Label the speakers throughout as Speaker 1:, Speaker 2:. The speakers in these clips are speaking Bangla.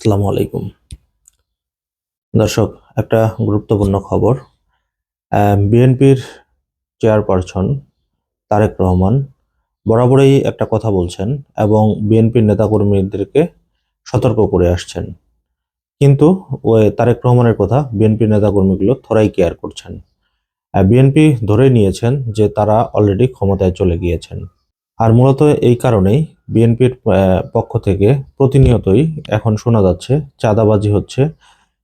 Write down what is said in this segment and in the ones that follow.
Speaker 1: আসসালামু আলাইকুম। দর্শক, একটা গুরুত্বপূর্ণ খবর। বিএনপির চেয়ারপারসন তারেক রহমান বরাবরই একটা কথা বলছেন এবং বিএনপির নেতাকর্মীদেরকে সতর্ক করে আসছেন। কিন্তু ওই তারেক রহমানের কথা বিএনপির নেতাকর্মীগুলো থরাই কেয়ার করছেন। বিএনপি ধরে নিয়েছেন যে তারা অলরেডি ক্ষমতায় চলে গিয়েছেন। আর মূলত এই কারণেই বিএনপির পক্ষ থেকে প্রতিনিয়তই এখন শোনা যাচ্ছে, চাঁদাবাজি হচ্ছে,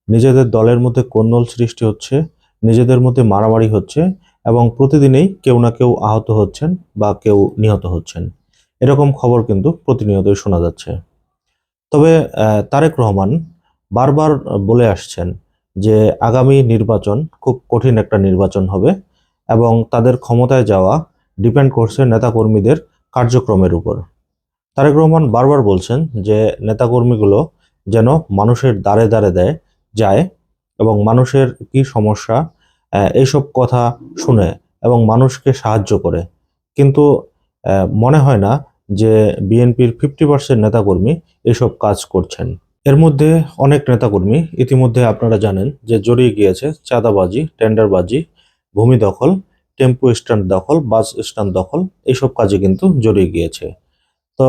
Speaker 1: নিজেদের দলের মধ্যে কোন্দল সৃষ্টি হচ্ছে, নিজেদের মধ্যে মারামারি হচ্ছে এবং প্রতিদিনেই কেউ না কেউ আহত হচ্ছেন বা কেউ নিহত হচ্ছেন। এরকম খবর কিন্তু প্রতিনিয়তই শোনা যাচ্ছে। তবে তারেক রহমান বারবার বলে আসছেন যে আগামী নির্বাচন খুব কঠিন একটা নির্বাচন হবে এবং তাদের ক্ষমতায় যাওয়া, ডিপেন্ড করছে নেতাকর্মীদের কার্যক্রমের উপর। তারেক রহমান বারবার বলছেন যে নেতাকর্মীগুলো যেন মানুষের দ্বারে দ্বারে দেয়, যায় এবং মানুষের কি সমস্যা এইসব কথা শুনে এবং মানুষকে সাহায্য করে। কিন্তু মনে হয় না যে বিএনপির ফিফটি পার্সেন্ট নেতাকর্মী এইসব কাজ করছেন। এর মধ্যে অনেক নেতাকর্মী ইতিমধ্যে আপনারা জানেন যে জড়িয়ে গিয়েছে চাঁদাবাজি, টেন্ডারবাজি, ভূমি দখল টেম্পো স্ট্যান্ড দখল, বাস স্ট্যান্ড দখল, এইসব কাজে কিন্তু জড়িয়ে গিয়েছে। তো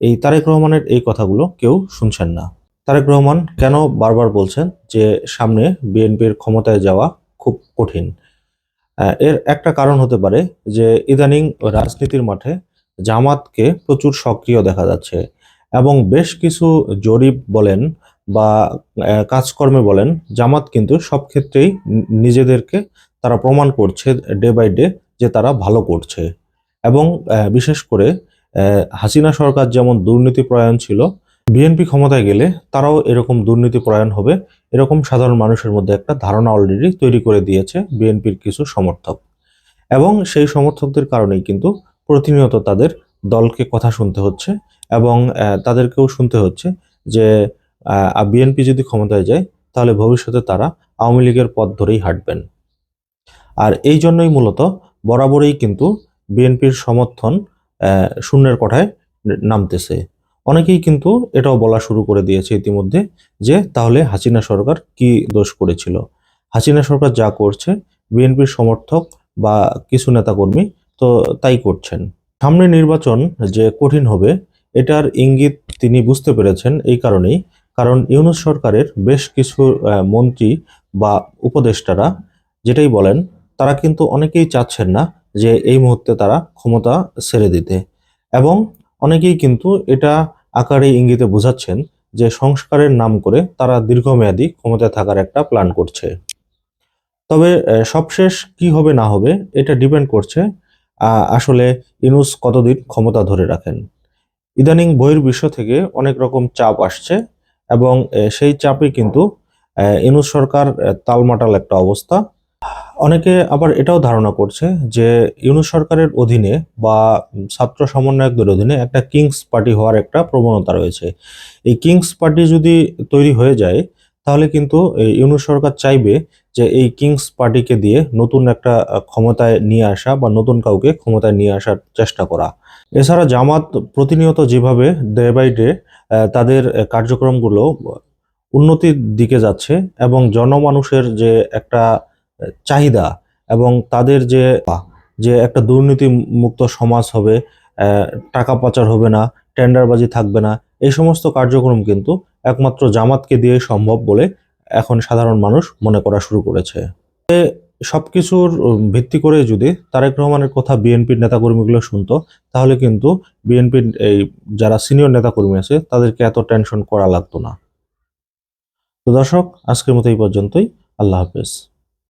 Speaker 1: এই তারেক রহমানের এই কথাগুলো কেউ শুনছেন না। তারেক রহমান কেন বারবার বলছেন যে সামনে বিএনপির ক্ষমতায় যাওয়া খুব কঠিন? এর একটা কারণ হতে পারে যে ইদানিং রাজনীতির মাঠে জামাতকে প্রচুর সক্রিয় দেখা যাচ্ছে এবং বেশ কিছু জরিপ বলেন বা কাজকর্মে বলেন, জামাত কিন্তু সব ক্ষেত্রেই নিজেদেরকে তারা প্রমাণ করছে ডে বাই ডে যে তারা ভালো করছে। এবং বিশেষ করে হাসিনা সরকার যেমন দুর্নীতি প্রয়াণ ছিল বিএনপি ক্ষমতায় গেলে তারাও এরকম দুর্নীতি প্রয়াণ হবে। এরকম সাধারণ মানুষের মধ্যে একটা ধারণা অলরেডি তৈরি করে দিয়েছে বিএনপির কিছু সমর্থক। এবং সেই সমর্থকদের কারণেই কিন্তু প্রতিনিয়ত তাদের দলকে কথা শুনতে হচ্ছে এবং তাদেরকেও শুনতে হচ্ছে যে বিএনপি যদি ক্ষমতায় যায়, তাহলে ভবিষ্যতে তারা আওয়ামী লীগের পথ ধরেই হাঁটবেন। আর এই জন্যই মূলত বরাবরই কিন্তু বিএনপির সমর্থন শূন্যের কোঠায় নামতেছে। অনেকেই কিন্তু এটাও বলা শুরু করে দিয়েছে ইতিমধ্যে যে, তাহলে হাসিনা সরকার কি দোষ করেছিল? হাসিনা সরকার যা করছে বিএনপির সমর্থক বা কিছু নেতাকর্মী তো তাই করছেন। সামনে নির্বাচন যে কঠিন হবে, এটার ইঙ্গিত তিনি বুঝতে পেরেছেন এই কারণেই কারণ ইউনুস সরকারের বেশ কিছু মন্ত্রী বা উপদেষ্টারা যেটাই বলেন, তারা কিন্তু অনেকেই চাচ্ছেন না যে এই মুহূর্তে তারা ক্ষমতা ছেড়ে দিতে। এবং অনেকেই কিন্তু এটা আকারে ইঙ্গিতে বোঝাচ্ছেন যে সংস্কারের নাম করে তারা দীর্ঘমেয়াদী ক্ষমতায় থাকার একটা প্ল্যান করছে। তবে সবশেষ কি হবে না হবে এটা ডিপেন্ড করছে আসলে ইনুস কতদিন ক্ষমতা ধরে রাখেন। ইদানিং বহির্বিশ্ব থেকে অনেক রকম চাপ আসছে এবং সেই চাপে কিন্তু ইনুস সরকার তালমাটাল একটা অবস্থা। অনেকে আবার এটাও ধারণা করছে যে ইউনুস সরকারের অধীনে বা ছাত্র সমন্বয়কদের অধীনে একটা কিংস পার্টি হওয়ার একটা প্রবণতা রয়েছে। এই কিংস পার্টি যদি তৈরি হয়ে যায় তাহলে কিন্তু ইউনুস সরকার চাইবে যে এই কিংস পার্টিকে দিয়ে নতুন একটা ক্ষমতায় নিয়ে আসা বা নতুন কাউকে ক্ষমতায় নিয়ে আসার চেষ্টা করা। এছাড়া জামাত প্রতিনিয়ত যেভাবে ডে বাই ডে তাদের কার্যক্রমগুলো উন্নতির দিকে যাচ্ছে এবং জনমানুষের যে একটা চাহিদা এবং তাদের যে যে একটা দুর্নীতি মুক্ত সমাজ হবে টাকা পাচার হবে না টেন্ডারবাজি থাকবে না এই সমস্ত কার্যক্রম কিন্তু একমাত্র জামাতকে দিয়ে সম্ভব বলে এখন সাধারণ মানুষ মনে করা শুরু করেছে। এ সবকিছুর উম, ভিত্তি করে যদি তারেক রহমানের কথা বিএনপির নেতাকর্মীগুলো শুনতো তাহলে কিন্তু বিএনপির এই যারা সিনিয়র নেতাকর্মী আছে তাদেরকে এত টেনশন করা লাগতো না। তো দর্শক আজকের মতো এই পর্যন্তই। আল্লাহ হাফেজ।